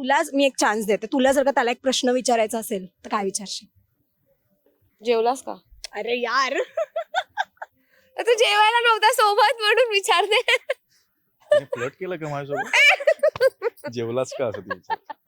तुलाच मी एक चान्स देते. तुला जर का त्याला एक प्रश्न विचारायचा असेल तर काय विचारशील? जेवलास का? अरे यार. तू जेवायला नव्हता सोबत म्हणून विचारते. फ्लट केलं का माझ्यासोबत? जेवलाच का असं ती विचारते.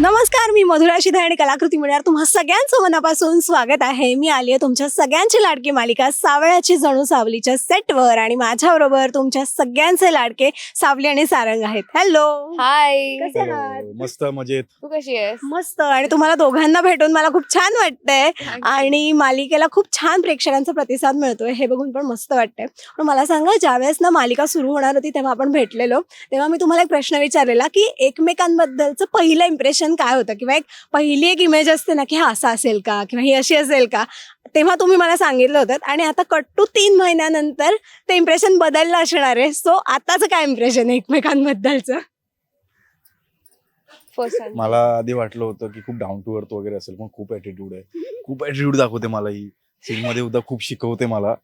नमस्कार मी मधुरा शिधा आणि कलाकृती म्हणणार तुम्हा सगळ्यांचं मनापासून स्वागत आहे. मी आली आहे तुमच्या सगळ्यांची लाडकी मालिका सावळ्याची जणू सावलीच्या सेटवर आणि माझ्याबरोबर तुमच्या सगळ्यांचे लाडके सावली आणि सारंग आहेत. हॅलो हाय कसे आहात? हो, मस्त मजेत. तू कशी आहेस? मस्त. आणि तुम्हाला दोघांना भेटून मला खूप छान वाटतंय. आणि मालिकेला खूप छान प्रेक्षकांचा प्रतिसाद मिळतोय. हे बघून पण मस्त वाटतंय. पण मला सांगा ज्यावेळेस ना मालिका सुरू होणार होती तेव्हा आपण भेटलेलो तेव्हा मी तुम्हाला एक प्रश्न विचारलेला की एकमेकांबद्दलचं पहिलं इम्प्रेशन काय होतं? किंवा एक पहिली एक इमेज असते ना की हा असं असेल का? किंवा ही अशी असेल का? तेव्हा तुम्ही मला सांगितलं होतं. आणि आता कट्टू तीन महिन्यानंतर ते इम्प्रेशन बदललं असणार आहे. सो आताचं काय इम्प्रेशन आहे एकमेकांबद्दलचं? फर्स्ट मला आधी वाटलं होतं की खूप डाऊन टू अर्थ वगैरे असेल पण खूप ऍटिट्यूड आहे. खूप ऍटिट्यूड दाखवते मला ही. सीन मध्ये उद्या खूप शिकवते मला.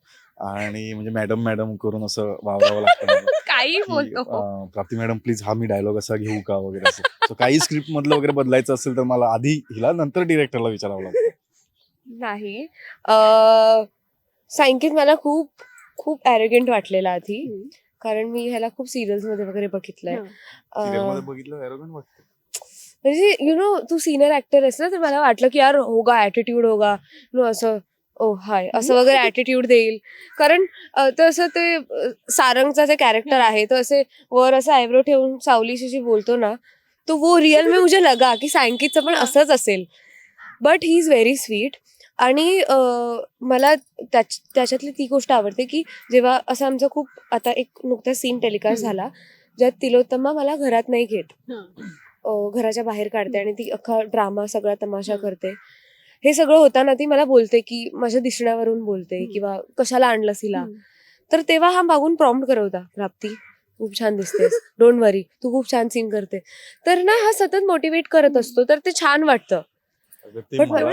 आणि म्हणजे मॅडम मॅडम करून असं वावरावं लागतं. काही की, बोलतो. अं, प्राप्ती मॅडम प्लीज हा मी डायलॉग असा घेऊ का वगैरे असं. So, काही स्क्रिप्ट मधलं वगैरे बदलायचं असेल तर मला आधी हिला नंतर डिरेक्टरला विचारावं लागतं. नाही. अं, सांगित मला खूप खूप ॲरोगेंट वाटलेला आधी. कारण मी ह्याला खूप सिरियल्समध्ये वगैरे बघितलंय. हं. Serial अं, मध्ये बघितलं arrogant वाटतं. म्हणजे यु नो तू सिनियर ऍक्टर आहेस ना तर मला वाटलं की यार होगा ऍटिट्यूड होगा. नो असं ओ हाय. असं वगैरे ऍटिट्यूड देईल. कारण अं, तर असं ते अं, सारंगचा जे कॅरेक्टर आहे तो असे वर असं आयब्रो ठेवून सावलीशी जी बोलतो ना तो वो रिअल में मुझे लगा की सँकितचं पण असंच असेल. But he is very sweet आणि अं, मला त्याच त्याच्यातली ती गोष्ट आवडते की जेव्हा असं आमचं खूप आता एक नुकताच सीन टेलिकास्ट हम्म. झाला ज्यात तिलोत्तमा मला घरात नाही घेत. अ, घराच्या बाहेर काढते आणि ती अख्खा ड्रामा सगळा तमाशा करते. हे सगळं होताना ती मला बोलते की माझ्या दिसण्यावरून बोलते. किंवा कशाला आणलंस हिला. तर तेव्हा हा मागून प्रॉम्प्ट करवता प्राप्ती खूप छान दिसतेस डोंट वरी तू खूप छान सीन करते तर ना हा सतत मोटिवेट करत असतो तर ते छान वाटतं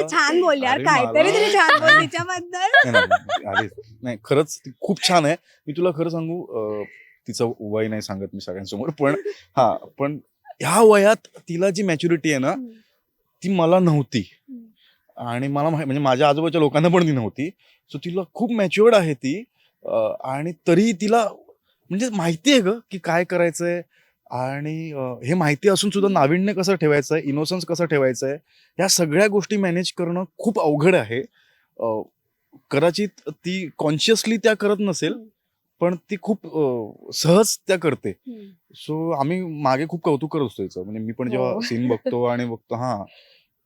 छान बोलले यार काहीतरी छान बोल तिच्याबद्दल नाही, खरंच ती खूप छान आहे मी तुला खरं सांगू अं, तिचं वय नाही सांगत मी सगळ्यांसमोर पण हा पण ह्या वयात तिला जी मॅच्युरिटी आहे ना. ती मला नव्हती. आणि मला माहि- म्हणजे माझ्या आजूबाजूच्या लोकांना पण ती नव्हती. सो तिला खूप मॅच्युअर्ड आहे ती. आणि तरी तिला म्हणजे माहिती आहे ग की काय करायचंय. आणि अं, हे माहिती असून सुद्धा नाविन्य कसं ठेवायचं आहे इनोसन्स कसं ठेवायचं आहे या सगळ्या गोष्टी मॅनेज करणं खूप अवघड आहे. कदाचित ती कॉन्शियसली त्या करत नसेल. पण ती खूप सहज त्या करते. सो आम्ही मागे खूप कौतुक करत असतो याचं. म्हणजे मी पण जेव्हा हो. सीन बघतो आणि बघतो हा.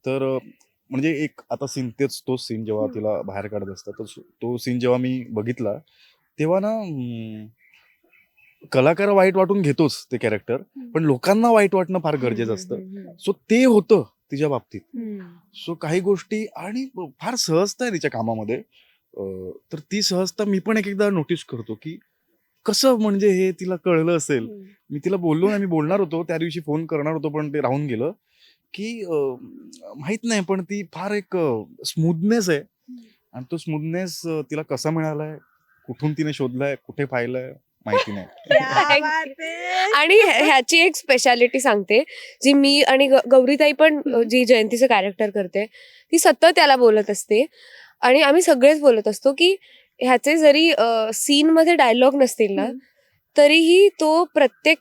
तर म्हणजे एक आता सीन तेच तोच सीन जेव्हा. तिला बाहेर काढत असतात तर तो सीन जेव्हा मी बघितला तेव्हा ना कलाकार वाईट वाटून घेतोच ते कॅरेक्टर पण लोकांना वाईट वाटणं फार गरजेचं असतं. सो ते होतं तिच्या बाबतीत. सो काही गोष्टी आणि फार सहजता आहे तिच्या कामामध्ये. तर ती सहजता मी पण एक एकदा नोटीस करतो की कसं म्हणजे हे तिला कळलं असेल. मी तिला बोललो नाही मी बोलणार होतो त्या दिवशी फोन करणार होतो पण ते राहून गेलं. की माहीत नाही पण ती फार एक स्मूथनेस आहे आणि तो स्मूथनेस तिला कसा मिळालाय कुठून तिने शोधलाय कुठे पाहिलंय माहिती नाही. आणि ह्या- ह्याची एक स्पेशालिटी सांगते जी मी आणि गौरीताई पण जी जयंतीचं कॅरेक्टर करते ती सतत त्याला बोलत असते आणि आम्ही सगळेच बोलत असतो की ह्याचे जरी सीन मध्ये डायलॉग नसतील ना. तरीही तो प्रत्येक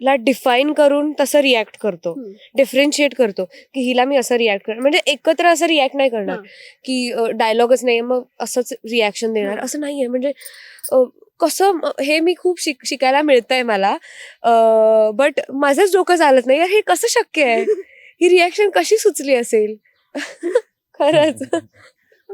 कॅरेक्टरला डिफाईन करून तसं रिॲक्ट करतो. हम्म. डिफरेन्शिएट करतो की हिला मी असं रिॲक्ट कर म्हणजे एकत्र असं रिॲक्ट नाही करणार. की डायलॉगच नाही मग असंच रिॲक्शन देणार. असं नाहीये. म्हणजे कसं हे मी खूप शिक शिकायला मिळतंय मला. बट माझंच डोकं चालत नाही. यार हे कसं शक्य आहे? ही रिॲक्शन कशी सुचली असेल? खरंच.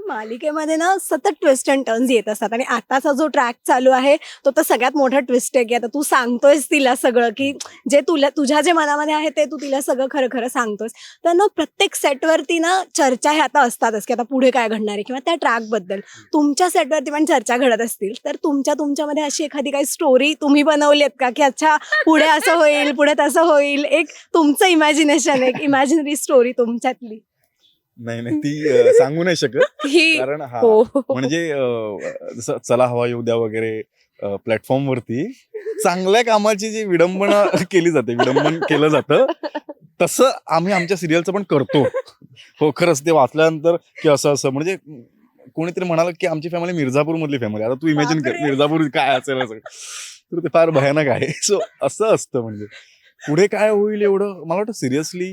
मालिकेमध्ये ना सतत ट्विस्ट अँड टर्न्स येत असतात. आणि आताचा जो ट्रॅक चालू आहे तो तर सगळ्यात मोठा ट्विस्ट आहे की आता तू सांगतोयस तिला सगळं की जे तुला तुझ्या जे मनामध्ये आहे ते तू तिला सगळं खरं खरं सांगतोयस. तर ना प्रत्येक सेटवरती ना चर्चा ह्या आता असतातच की आता पुढे काय घडणार आहे किंवा त्या ट्रॅकबद्दल. तुमच्या सेटवरती पण चर्चा घडत असतील. तर तुमच्या तुमच्यामध्ये अशी एखादी काही स्टोरी तुम्ही बनवलीत का की अच्छा पुढे असं होईल पुढे तसं होईल? एक तुमचं इमॅजिनेशन एक इमॅजिनरी स्टोरी तुमच्यातली. नाही नाही. ती अं, सांगू नाही शकत. ही कारण हा हो. म्हणजे अं, जसं चला हवा येऊ द्या वगैरे प्लॅटफॉर्म वरती चांगल्या कामाची जी विडंबना केली जाते विडंबन केलं जातं तसं आम्ही आमच्या सिरियलचं पण करतो. हो खरंच ते वाचल्यानंतर की असं असं म्हणजे कोणीतरी म्हणाल की आमची फॅमिली मिर्झापूर मधली फॅमिली आता तू इमॅजिन कर बापरे. मिर्झापूर काय असेल असं. तर ते फार भयानक आहे. सो असं असतं म्हणजे. पुढे काय होईल एवढं? मला वाटतं सिरियसली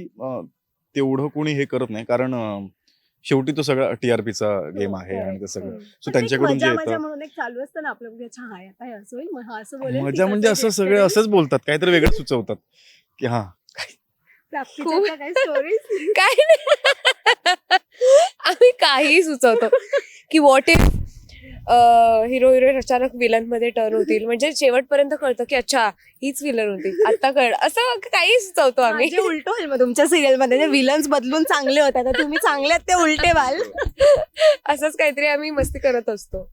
तेवढं कोणी हे करत नाही. कारण अं, शेवटी तो सगळा टीआरपीचा गेम आहे आणि ते सगळं. सो एक त्यांच्याकडून जे मजा मजा येतं म्हणून एक चालू असतं ना आपलं म्हणजे, अच्छा हा आता हे असं होईल मग हा असं बोलेल ती मजा म्हणजे तसं असं सगळे करेल. असंच बोलतात काहीतरी वेगळं सुचवतात की हा प्राप्तीच्या खूप- त्या काही काय नाही. आम्ही काही सुचवतो. की वॉट इफ हिरो हिरोईन अचानक विलनमध्ये टर्न होतील. म्हणजे शेवटपर्यंत कळतं की अच्छा हीच विलन होती. आता कळ असं काही सुचवतो आम्ही. म्हणजे उलट होईल मग तुमच्या सिरियलमध्ये विलन्स बदलून चांगले होते तर तुम्ही चांगले आहेत ते उलटे व्हाल. असंच काहीतरी आम्ही मस्ती करत असतो.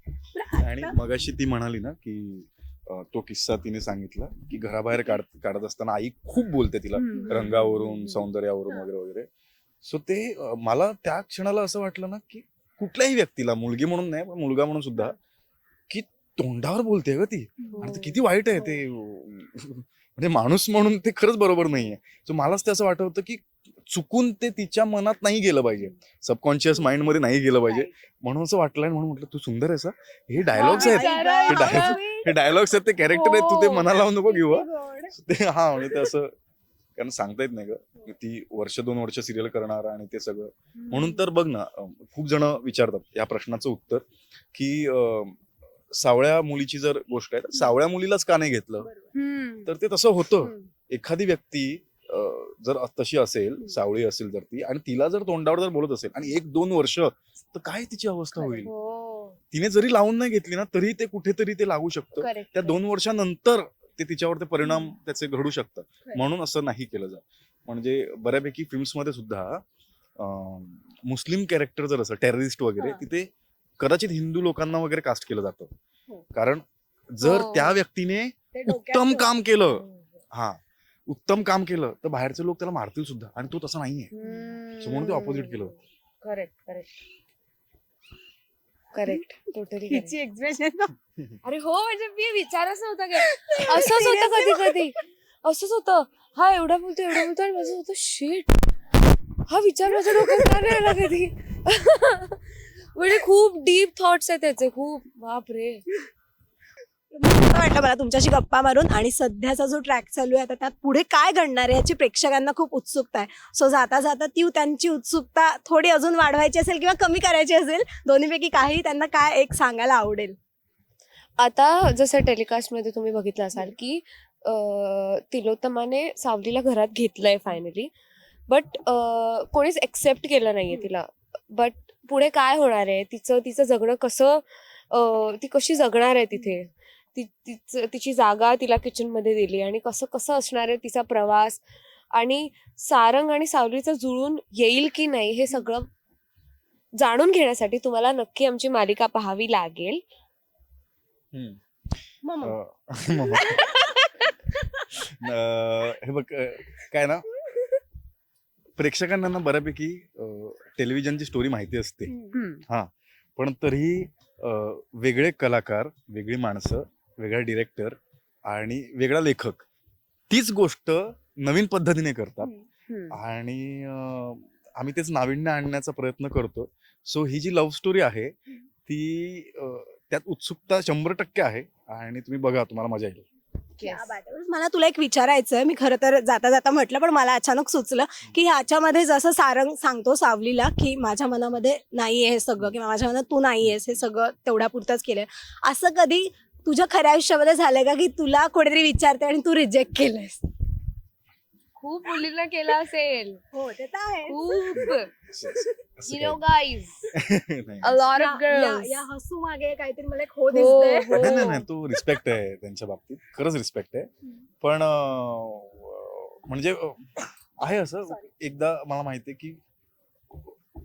आणि मगाशी ती म्हणाली ना की अं, तो किस्सा तिने सांगितला की घराबाहेर काढ काढत असताना आई खूप बोलते तिला रंगावरून सौंदर्यावरून वगैरे वगैरे. सो ते अं, मला त्या क्षणाला असं वाटलं ना की कुठल्याही व्यक्तीला मुलगी म्हणून नाही पण मुलगा म्हणून सुद्धा की तोंडावर बोलते ग ती. आणि ते किती वाईट आहे ते. म्हणजे माणूस म्हणून ते खरंच बरोबर नाहीये. सो मलाच ते असं वाटत होतं की चुकून ते तिच्या मनात नाही गेलं पाहिजे. सबकॉन्शियस माइंडमध्ये नाही गेलं पाहिजे. म्हणून असं वाटलं आणि म्हणून म्हटलं तू सुंदर आहेस हा. हे डायलॉग्स आहेत. हे हे डायलॉग्स आहेत ते कॅरेक्टर आहेत. तू ते हो. मनाला लावून नको घेऊ हा. ते हा म्हणजे ते असं कारण सांगता येत नाही ग ती वर्ष दोन वर्ष सिरियल करणार आणि ते सगळं. म्हणून तर बघ ना खूप जण विचारतात या प्रश्नाचं उत्तर की सावळ्या मुलीची जर गोष्ट आहे तर सावळ्या मुलीलाच का नाही घेतलं. तर ते तसं होतं. एखादी व्यक्ती जर तशी असेल सावळी असेल तर ती आणि तिला जर तोंडावर जर बोलत असेल आणि एक दोन वर्ष तर काय तिची अवस्था होईल? हो. तिने जरी लावून नाही घेतली ना तरी ते कुठेतरी ते लागू शकतं. त्या दोन वर्षानंतर ते तिच्यावर ते परिणाम. त्याचे घडू शकतात. म्हणून असं नाही केलं जात म्हणजे बऱ्यापैकी फिल्म्समध्ये सुद्धा मुस्लिम कॅरेक्टर जर असं टेररिस्ट वगैरे. तिथे कदाचित हिंदू लोकांना वगैरे कास्ट केलं जातं हो. कारण जर हो. त्या व्यक्तीने उत्तम. काम केलं हा उत्तम काम केलं तर बाहेरचे लोक त्याला मारतील सुद्धा आणि तो तसा नाहीये म्हणून ते opposite केलं. Correct correct correct. टोटली हिची एक्सप्रेशन अरे हो म्हणजे मी विचारच नव्हता केला असंच होतं कधी कधी. असंच होतं. हा एवढा बोलतो एवढा बोलतो आणि माझं होतं शेट हा विचार माझ्या डोक्यात का नाही आला कधी? म्हणजे खूप डीप थॉट्स आहेत त्याचे. खूप बाप रे मस्त वाटलं मला तुमच्याशी गप्पा मारून आणि सध्याचा जो ट्रॅक चालू आहे आता त्यात पुढे काय घडणार आहे याची प्रेक्षकांना खूप उत्सुकता आहे. सो जाता जाता ती त्यांची उत्सुकता थोडी अजून वाढवायची असेल किंवा कमी करायची असेल दोन्हीपैकी काही त्यांना काय एक सांगायला आवडेल? आता जसं टेलिकास्टमध्ये तुम्ही बघितलं असाल की तिलोत्तमाने सावलीला घरात घेतलंय फायनली बट कोणीच एक्सेप्ट केलं नाहीये तिला. बट पुढे काय होणार आहे? तिचं तिचं जगणं कसं ती कशी जगणार आहे तिथे? ती तिचं तिची जागा तिला किचनमध्ये दिली आणि कसं कसं असणार आहे तिचा प्रवास आणि सारंग आणि सावलीचं जुळून येईल की नाही हे सगळं जाणून घेण्यासाठी तुम्हाला नक्की आमची मालिका पाहावी लागेल. हे बघ काय ना प्रेक्षकांना ना बऱ्यापैकी टेलिव्हिजनची स्टोरी माहिती असते. पण तरीही वेगळे कलाकार वेगळी माणसं वेगळा डिरेक्टर आणि वेगळा लेखक. तीच गोष्ट नवीन पद्धतीने करतात. आणि आम्ही तेच नाविन्य आणण्याचा प्रयत्न करतो सो ही जी लव्ह स्टोरी आहे ती त्यात उत्सुकता शंभर टक्के आहे आणि तुम्ही बघा तुम्हाला मजा येईल. मला तुला एक विचारायचं आहे मी खरं तर जाता जाता म्हटलं पण मला अचानक सुचलं की ह्याच्यामध्ये जसं सारंग सांगतो सावलीला की माझ्या मनामध्ये नाहीये हे सगळं किंवा माझ्या मनात तू नाहीयेस हे सगळं तेवढ्या पुरतंच केलंय. असं कधी तुझ्या खऱ्या आयुष्यामध्ये झालंय का की तुला कोणीतरी विचारते आणि तू रिजेक्ट केलंयस? खूप मुलींना केला असेल. हो ते तर आहे खूप. असं- असं यु नो काही गाईज नाही. अ लॉट या- ऑफ या गर्ल्स या हसू मागे काहीतरी मला एक हो हो, दिसते हो. नाही नाही नाही तो रिस्पेक्ट आहे त्यांच्या बाबतीत. खरंच रिस्पेक्ट आहे. पण अं, म्हणजे अं, आहे असं. एकदा मला माहिती आहे की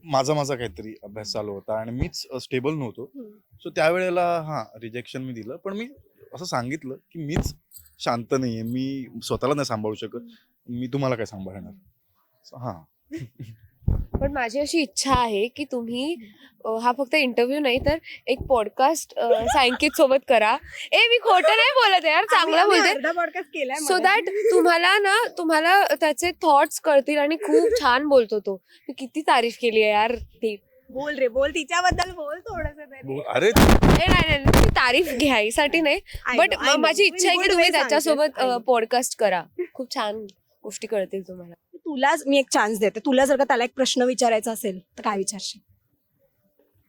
माझा माझा काहीतरी अभ्यास चालू होता आणि मीच स्टेबल नव्हतो. सो त्यावेळेला हा रिजेक्शन मी दिलं. पण मी असं सांगितलं की मीच शांत नाहीये. मी स्वतःला नाही सांभाळू शकत. मी तुम्हाला काय सांभाळणार? हा. पण माझी अशी इच्छा आहे की तुम्ही अ, हा फक्त इंटरव्ह्यू नाही तर एक पॉडकास्ट सायंकित सोबत करा. ए मी खोटं नाही बोलत आहे यार चांगलं बोलते पॉडकास्ट केलाय सो. दॅट तुम्हाला ना तुम्हाला त्याचे थॉट्स कळतील आणि खूप छान बोलतो तो. मी किती तारीफ केली आहे यार ती. बोल रे बोल तिच्याबद्दल बोल थोडस तरी. अरे नाही नाही तारीफ घ्यायसाठी नाही. बट. माझी इच्छा आहे की तुम्ही त्याच्यासोबत. पॉडकास्ट करा. खूप छान गोष्टी कळतील तुम्हाला. तुला मी एक चान्स देते. तुला जर का त्याला एक प्रश्न विचारायचा असेल तर काय विचारशील?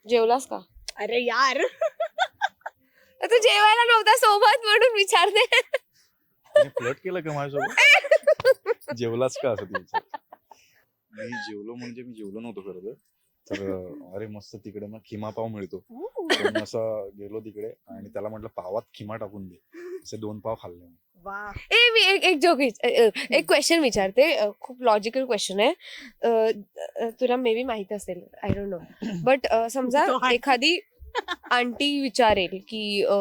जेवलास का? अरे यार. तू जेवायला नव्हता सोबत म्हणून विचारते. फ्लट केलं का माझ्यासोबत? जेवलाच का असं. मी जेवलो म्हणजे मी जेवलो नव्हतो खरं तर. तर अरे मस्त तिकडे मग खिमा पाव मिळतो. तर मी असं गेलो तिकडे आणि त्याला म्हटलं पावात खिमा टाकून दे. असे दोन पाव खाल्ले मी. ए मी एक एक जोक एक क्वेश्चन विचारते. अ, खूप लॉजिकल क्वेश्चन आहे. अ, अ, तुला मे बी माहीत असेल. आय डोंट नो बट समजा तो. एखादी आंटी विचारेल की अ,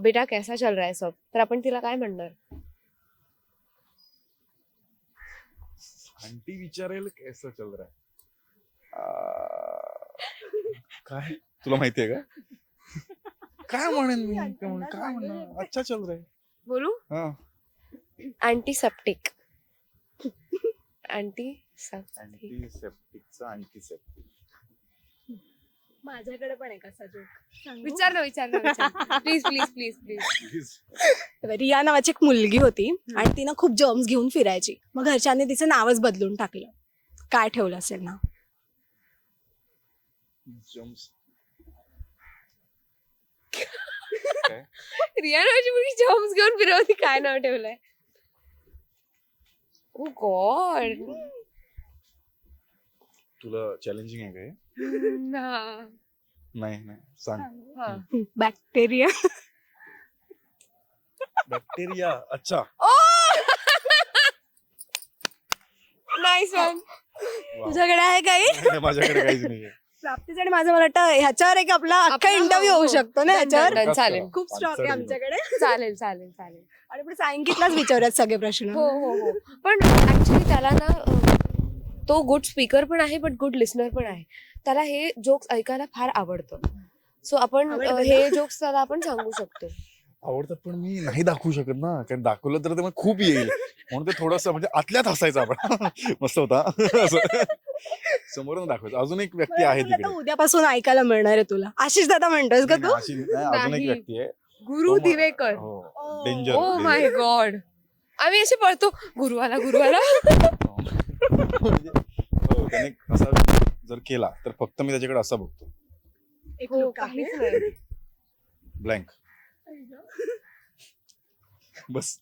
बेटा कैसा चल रहा है सब? तर आपण तिला काय म्हणणार? आंटी विचारेल कैसा चल रहा है? काय? तुला माहितीये का? काय म्हणेन मी? काय म्हण- काय म्हणणार? अच्छा चल रहा है बोलू? हा. अँटी सेप्टिक अँटी सेप्टिक अँटी सेप्टिकचा अँटी सेप्टिक माझ्याकडे पण एक असा जोक विचार ना विचार ना please please please please Riya नावाची एक मुलगी होती आणि तिनं खूप जर्म्स घेऊन फिरायची. मग घरच्यांनी तिचं नावच बदलून टाकलं. काय ठेवलं असेल ना? जम्स रिया नावाची मुलगी जॉब्स घेऊन फिरवती काय नाव ठेवलंय? ओ गॉड तुला चॅलेंजिंग आहे का हे? नाही नाही. सांग. बॅक्टेरिया बॅक्टेरिया अच्छा. नाईस वन वा. तुझ्याकडे आहे काही? नाही, माझ्याकडे काहीच नाहीये. प्राप्तीच आणि माझं मला वाटतं ह्याच्यावर एक आपला अख्खा इंटरव्ह्यू होऊ हो. शकतो ना ह्याच्यावर. चालेल. खूप स्टॉक आहे आमच्याकडे. चालेल चालेल चालेल. आणि पण सांगितलाच विचारत सगळे प्रश्न. हो हो हो. पण ऍक्च्युली त्याला ना अं, तो गुड स्पीकर पण आहे बट गुड लिस्नर पण आहे. त्याला हे जोक्स ऐकायला फार आवडतं. सो आपण आवडतं अं, ना? हे जोक्स त्याला आपण सांगू शकतो. आवडतात पण मी नाही दाखवू शकत ना. कारण दाखवलं तर ते मग खूप येईल. म्हणून ते थोडस म्हणजे आतल्यात हसायचं आपण. मस्त होता. असं. समोरून दाखवायचं. अजून एक व्यक्ती आहे तिकडे. उद्यापासून ऐकायला मिळणार आहे तुला. आशिष दादा म्हणतोयस का तू? अशी नाही, अजून एक नाही. व्यक्ती आहे. गुरु तो दिवेकर. हो. डेंजर. ओ माय गॉड आम्ही असे पळतो. गुरुवाला गुरुवाला. म्हणजे हो त्याने असा जर केला तर फक्त मी त्याच्याकडे असा बघतो. एक हो look आहे. काहीच नाही. ब्लँक बस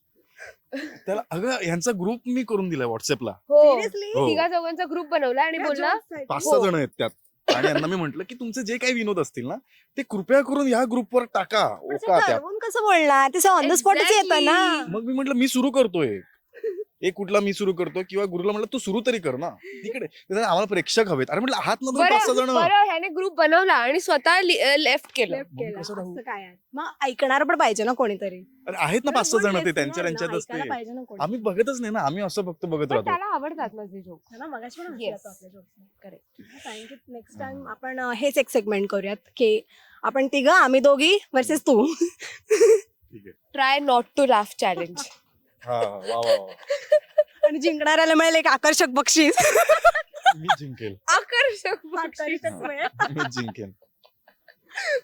त्याला अगं ह्यांचा ग्रुप मी करून दिलाय व्हॉट्सअपला हो Seriously? हो. तिघा चौघांचा ग्रुप बनवला आणि बोलला. पाच हो. सहा जण आहेत त्यात आणि यांना मी म्हंटल की तुमचे जे काही विनोद असतील ना ते कृपया करून या ग्रुपवर टाका ओका त्यात ठरवून कसं बोलणार ते ऑन द स्पॉटच येतं ना Exactly. मग मी म्हंटल मी सुरू करतोय एक कुठला मी सुरू करतो किंवा गुरुला म्हटलं तू सुरू तरी कर ना. तिकडे. आम्हाला प्रेक्षक हवेत. अरे म्हटलं आहात ना तुम्ही पाच सहा जण. बरं ह्याने ग्रुप बनवला आणि स्वतः लेफ्ट केलं. मग केलं. कसं राहू? असं काय आहे? मग ऐकणार पण पाहिजे ना कोणीतरी. अरे आहेत ना पाच सहा जण ते त्यांच्या ना, त्यांच्यातच ऐकायला ते पाहिजे ना कोणी. आम्ही बघतच नाही ना आम्ही असं फक्त बघत पण राहतो. त्याला आवडतात माझे जोक है ना, मगाशी पण Yes. नेक्स्ट टाइम आपण अं, हेच एक सेगमेंट करूयात की आपण तिघं आम्ही दोघी वर्सेस तू. ठीक आहे. Try not to laugh challenge हा वा वा वा. आणि जिंकणाऱ्याला मिळेल एक आकर्षक बक्षीस. मी जिंकेल. आकर्षक. मी जिंकेन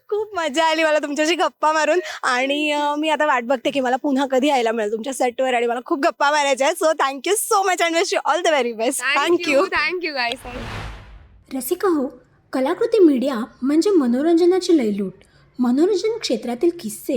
खूप मजा आली मला तुमच्याशी गप्पा मारून. आणि अं, मी आता वाट बघते की मला पुन्हा कधी यायला मिळेल तुमच्या सेटवर आणि मला खूप गप्पा मारायच्या आहेत. So thank you so much and wish you all the very best thank you thank you guys Rasika हो कलाकृती मीडिया म्हणजे मनोरंजनाची लयलूट. मनोरंजन क्षेत्रातील किस्से